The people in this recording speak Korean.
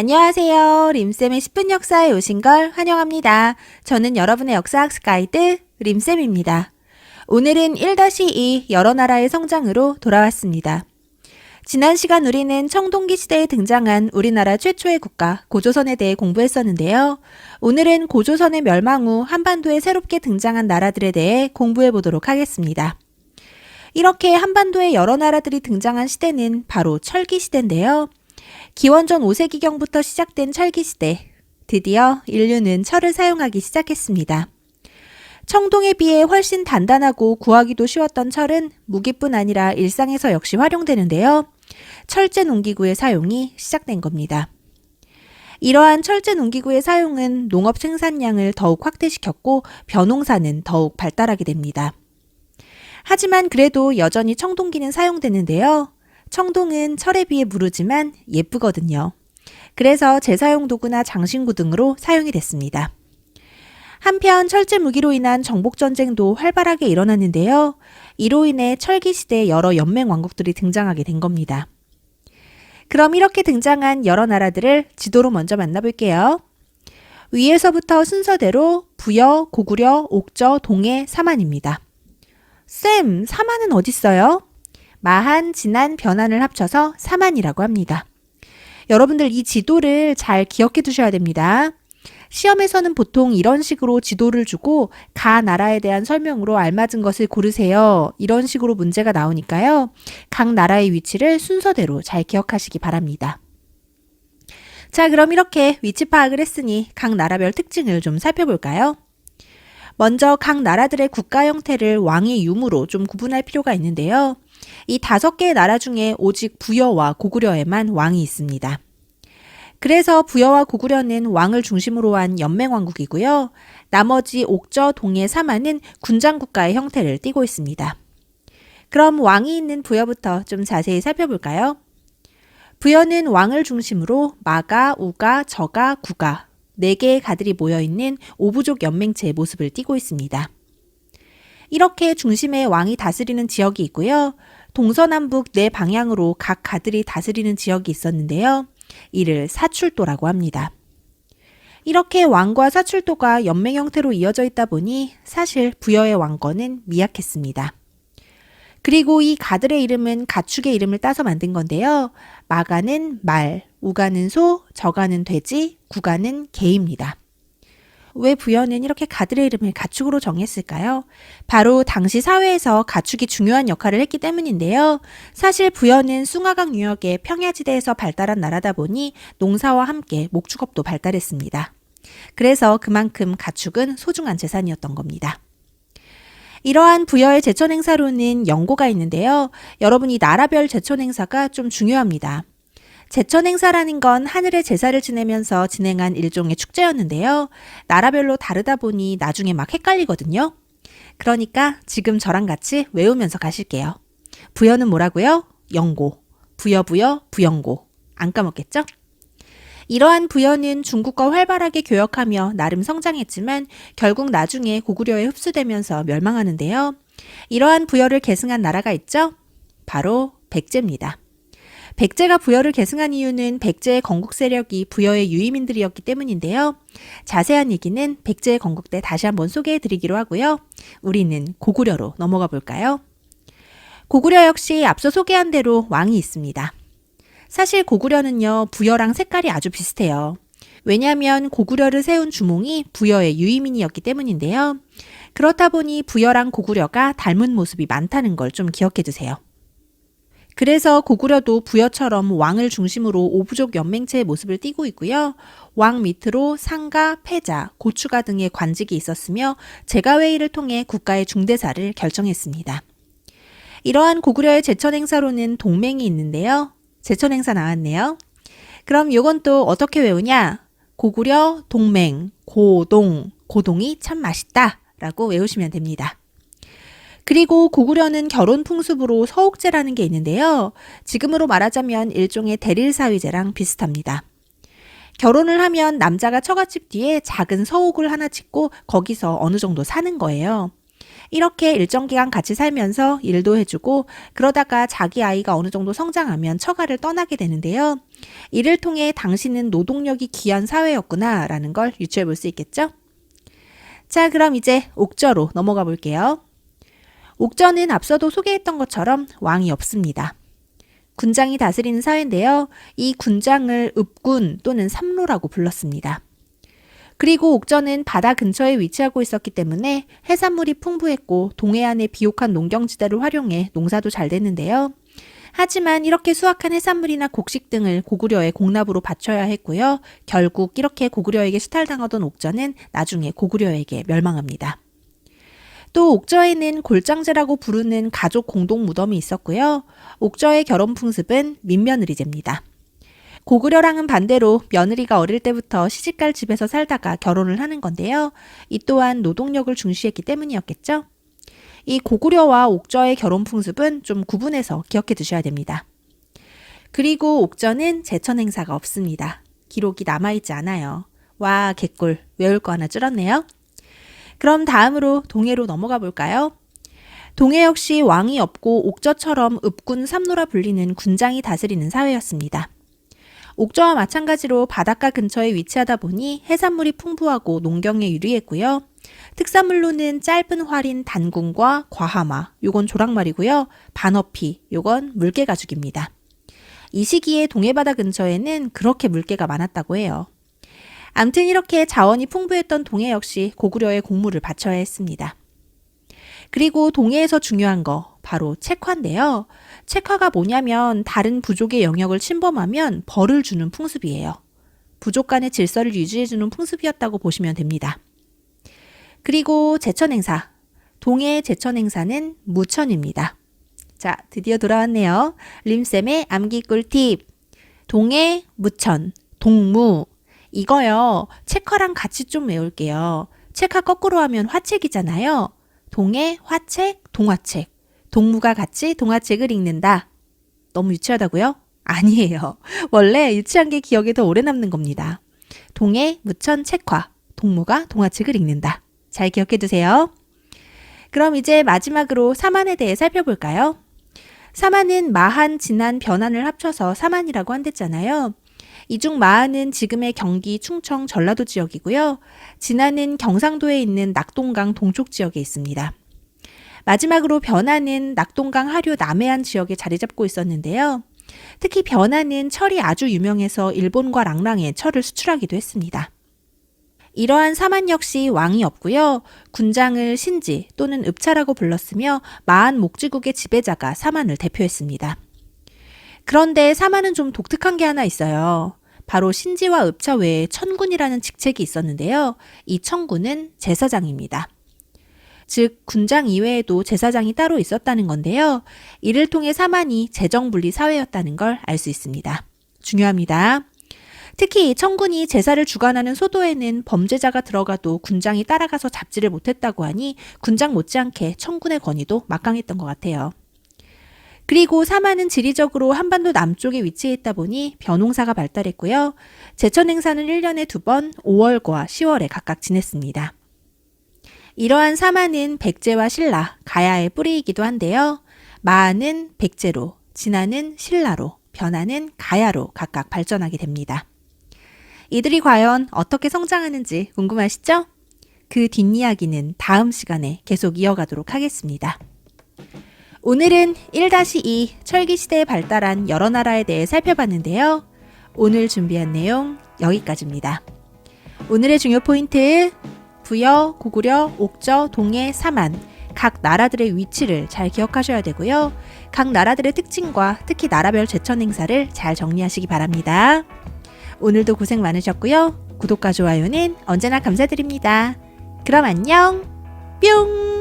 안녕하세요. 림쌤의 10분 역사에 오신 걸 환영합니다. 저는 여러분의 역사학습 가이드 림쌤입니다. 오늘은 1-2 여러 나라의 성장으로 돌아왔습니다. 지난 시간 우리는 청동기 시대에 등장한 우리나라 최초의 국가 고조선에 대해 공부했었는데요. 오늘은 고조선의 멸망 후 한반도에 새롭게 등장한 나라들에 대해 공부해 보도록 하겠습니다. 이렇게 한반도에 여러 나라들이 등장한 시대는 바로 철기 시대인데요. 기원전 5세기경부터 시작된 철기 시대. 드디어 인류는 철을 사용하기 시작했습니다. 청동에 비해 훨씬 단단하고 구하기도 쉬웠던 철은 무기뿐 아니라 일상에서 역시 활용되는데요. 철제 농기구의 사용이 시작된 겁니다. 이러한 철제 농기구의 사용은 농업 생산량을 더욱 확대시켰고 벼농사는 더욱 발달하게 됩니다. 하지만 그래도 여전히 청동기는 사용되는데요. 청동은 철에 비해 무르지만 예쁘거든요. 그래서 재사용 도구나 장신구 등으로 사용이 됐습니다. 한편 철제 무기로 인한 정복 전쟁도 활발하게 일어났는데요. 이로 인해 철기 시대에 여러 연맹 왕국들이 등장하게 된 겁니다. 그럼 이렇게 등장한 여러 나라들을 지도로 먼저 만나볼게요. 위에서부터 순서대로 부여, 고구려, 옥저, 동해, 사만입니다. 쌤, 사만은 어딨어요? 마한, 진안, 변안을 합쳐서 사만이라고 합니다. 여러분들 이 지도를 잘 기억해 두셔야 됩니다. 시험에서는 보통 이런 식으로 지도를 주고 가 나라에 대한 설명으로 알맞은 것을 고르세요. 이런 식으로 문제가 나오니까요. 각 나라의 위치를 순서대로 잘 기억하시기 바랍니다. 자, 그럼 이렇게 위치 파악을 했으니 각 나라별 특징을 좀 살펴볼까요? 먼저 각 나라들의 국가 형태를 왕의 유무로 좀 구분할 필요가 있는데요. 이 다섯 개의 나라 중에 오직 부여와 고구려에만 왕이 있습니다. 그래서 부여와 고구려는 왕을 중심으로 한 연맹왕국이고요. 나머지 옥저, 동해, 사마는 군장국가의 형태를 띠고 있습니다. 그럼 왕이 있는 부여부터 좀 자세히 살펴볼까요? 부여는 왕을 중심으로 마가, 우가, 저가, 구가 네 개의 가들이 모여 있는 오부족 연맹체의 모습을 띠고 있습니다. 이렇게 중심에 왕이 다스리는 지역이 있고요. 동서남북 네 방향으로 각 가들이 다스리는 지역이 있었는데요. 이를 사출도라고 합니다. 이렇게 왕과 사출도가 연맹 형태로 이어져 있다 보니 사실 부여의 왕권은 미약했습니다. 그리고 이 가들의 이름은 가축의 이름을 따서 만든 건데요. 마가는 말, 우가는 소, 저가는 돼지, 구가는 개입니다. 왜 부여는 이렇게 가들의 이름을 가축으로 정했을까요? 바로 당시 사회에서 가축이 중요한 역할을 했기 때문인데요. 사실 부여는 숭화강 유역의 평야지대에서 발달한 나라다 보니 농사와 함께 목축업도 발달했습니다. 그래서 그만큼 가축은 소중한 재산이었던 겁니다. 이러한 부여의 제천 행사로는 연고가 있는데요. 여러분 이 나라별 제천 행사가 좀 중요합니다. 제천 행사라는 건 하늘의 제사를 지내면서 진행한 일종의 축제였는데요. 나라별로 다르다 보니 나중에 막 헷갈리거든요. 그러니까 지금 저랑 같이 외우면서 가실게요. 부여는 뭐라고요? 영고. 부여부여, 부영고. 안 까먹겠죠? 이러한 부여는 중국과 활발하게 교역하며 나름 성장했지만 결국 나중에 고구려에 흡수되면서 멸망하는데요. 이러한 부여를 계승한 나라가 있죠? 바로 백제입니다. 백제가 부여를 계승한 이유는 백제의 건국 세력이 부여의 유의민들이었기 때문인데요. 자세한 얘기는 백제의 건국 때 다시 한번 소개해 드리기로 하고요. 우리는 고구려로 넘어가 볼까요? 고구려 역시 앞서 소개한 대로 왕이 있습니다. 사실 고구려는요, 부여랑 색깔이 아주 비슷해요. 왜냐하면 고구려를 세운 주몽이 부여의 유의민이었기 때문인데요. 그렇다 보니 부여랑 고구려가 닮은 모습이 많다는 걸 좀 기억해 두세요. 그래서 고구려도 부여처럼 왕을 중심으로 오부족 연맹체의 모습을 띠고 있고요. 왕 밑으로 상가, 패자, 고추가 등의 관직이 있었으며 제가회의를 통해 국가의 중대사를 결정했습니다. 이러한 고구려의 제천 행사로는 동맹이 있는데요. 제천 행사 나왔네요. 그럼 요건 또 어떻게 외우냐? 고구려 동맹, 고동, 고동이 참 맛있다 라고 외우시면 됩니다. 그리고 고구려는 결혼 풍습으로 서옥제라는 게 있는데요. 지금으로 말하자면 일종의 대릴사위제랑 비슷합니다. 결혼을 하면 남자가 처갓집 뒤에 작은 서옥을 하나 짓고 거기서 어느 정도 사는 거예요. 이렇게 일정 기간 같이 살면서 일도 해주고 그러다가 자기 아이가 어느 정도 성장하면 처가를 떠나게 되는데요. 이를 통해 당신은 노동력이 귀한 사회였구나 라는 걸 유추해 볼 수 있겠죠? 자, 그럼 이제 옥저로 넘어가 볼게요. 옥저는 앞서도 소개했던 것처럼 왕이 없습니다. 군장이 다스리는 사회인데요. 이 군장을 읍군 또는 삼로라고 불렀습니다. 그리고 옥저는 바다 근처에 위치하고 있었기 때문에 해산물이 풍부했고 동해안의 비옥한 농경지대를 활용해 농사도 잘 됐는데요. 하지만 이렇게 수확한 해산물이나 곡식 등을 고구려의 공납으로 바쳐야 했고요. 결국 이렇게 고구려에게 수탈당하던 옥저는 나중에 고구려에게 멸망합니다. 또 옥저에는 골장제라고 부르는 가족 공동 무덤이 있었고요. 옥저의 결혼 풍습은 민며느리제입니다. 고구려랑은 반대로 며느리가 어릴 때부터 시집갈 집에서 살다가 결혼을 하는 건데요. 이 또한 노동력을 중시했기 때문이었겠죠. 이 고구려와 옥저의 결혼 풍습은 좀 구분해서 기억해 두셔야 됩니다. 그리고 옥저는 제천 행사가 없습니다. 기록이 남아있지 않아요. 와, 개꿀. 외울 거 하나 줄었네요. 그럼 다음으로 동해로 넘어가 볼까요? 동해 역시 왕이 없고 옥저처럼 읍군 삼로라 불리는 군장이 다스리는 사회였습니다. 옥저와 마찬가지로 바닷가 근처에 위치하다 보니 해산물이 풍부하고 농경에 유리했고요. 특산물로는 짧은 활인 단군과 과하마, 요건 조랑말이고요. 반어피, 요건 물개 가죽입니다. 이 시기에 동해바다 근처에는 그렇게 물개가 많았다고 해요. 암튼 이렇게 자원이 풍부했던 동해 역시 고구려의 공물을 바쳐야 했습니다. 그리고 동해에서 중요한 거 바로 책화인데요. 책화가 뭐냐면 다른 부족의 영역을 침범하면 벌을 주는 풍습이에요. 부족 간의 질서를 유지해주는 풍습이었다고 보시면 됩니다. 그리고 제천 행사. 동해 제천 행사는 무천입니다. 자, 드디어 돌아왔네요. 림쌤의 암기 꿀팁. 동해, 무천, 동무. 이거요. 책화랑 같이 좀 외울게요. 책화 거꾸로 하면 화책이잖아요. 동해, 화책, 동화책. 동무가 같이 동화책을 읽는다. 너무 유치하다고요? 아니에요. 원래 유치한 게 기억에 더 오래 남는 겁니다. 동해, 무천, 책화. 동무가 동화책을 읽는다. 잘 기억해 두세요. 그럼 이제 마지막으로 사만에 대해 살펴볼까요? 사만은 마한, 진안, 변안을 합쳐서 사만이라고 한댔잖아요. 이 중 마한은 지금의 경기, 충청, 전라도 지역이고요. 진안은 경상도에 있는 낙동강 동쪽 지역에 있습니다. 마지막으로 변안은 낙동강 하류 남해안 지역에 자리 잡고 있었는데요. 특히 변안은 철이 아주 유명해서 일본과 랑랑에 철을 수출하기도 했습니다. 이러한 사만 역시 왕이 없고요. 군장을 신지 또는 읍차라고 불렀으며 마한 목지국의 지배자가 사만을 대표했습니다. 그런데 사만은 좀 독특한 게 하나 있어요. 바로 신지와 읍차 외에 천군이라는 직책이 있었는데요. 이 천군은 제사장입니다. 즉 군장 이외에도 제사장이 따로 있었다는 건데요. 이를 통해 사만이 재정분리 사회였다는 걸 알 수 있습니다. 중요합니다. 특히 청군이 제사를 주관하는 소도에는 범죄자가 들어가도 군장이 따라가서 잡지를 못했다고 하니 군장 못지않게 청군의 권위도 막강했던 것 같아요. 그리고 사마는 지리적으로 한반도 남쪽에 위치해 있다 보니 벼농사가 발달했고요. 제천 행사는 1년에 두 번 5월과 10월에 각각 지냈습니다. 이러한 사마는 백제와 신라, 가야의 뿌리이기도 한데요. 마는 백제로, 진화는 신라로, 변화는 가야로 각각 발전하게 됩니다. 이들이 과연 어떻게 성장하는지 궁금하시죠? 그 뒷이야기는 다음 시간에 계속 이어가도록 하겠습니다. 오늘은 1-2 철기 시대에 발달한 여러 나라에 대해 살펴봤는데요. 오늘 준비한 내용 여기까지입니다. 오늘의 중요 포인트 부여, 고구려, 옥저, 동해, 사만 각 나라들의 위치를 잘 기억하셔야 되고요. 각 나라들의 특징과 특히 나라별 제천 행사를 잘 정리하시기 바랍니다. 오늘도 고생 많으셨고요. 구독과 좋아요는 언제나 감사드립니다. 그럼 안녕! 뿅!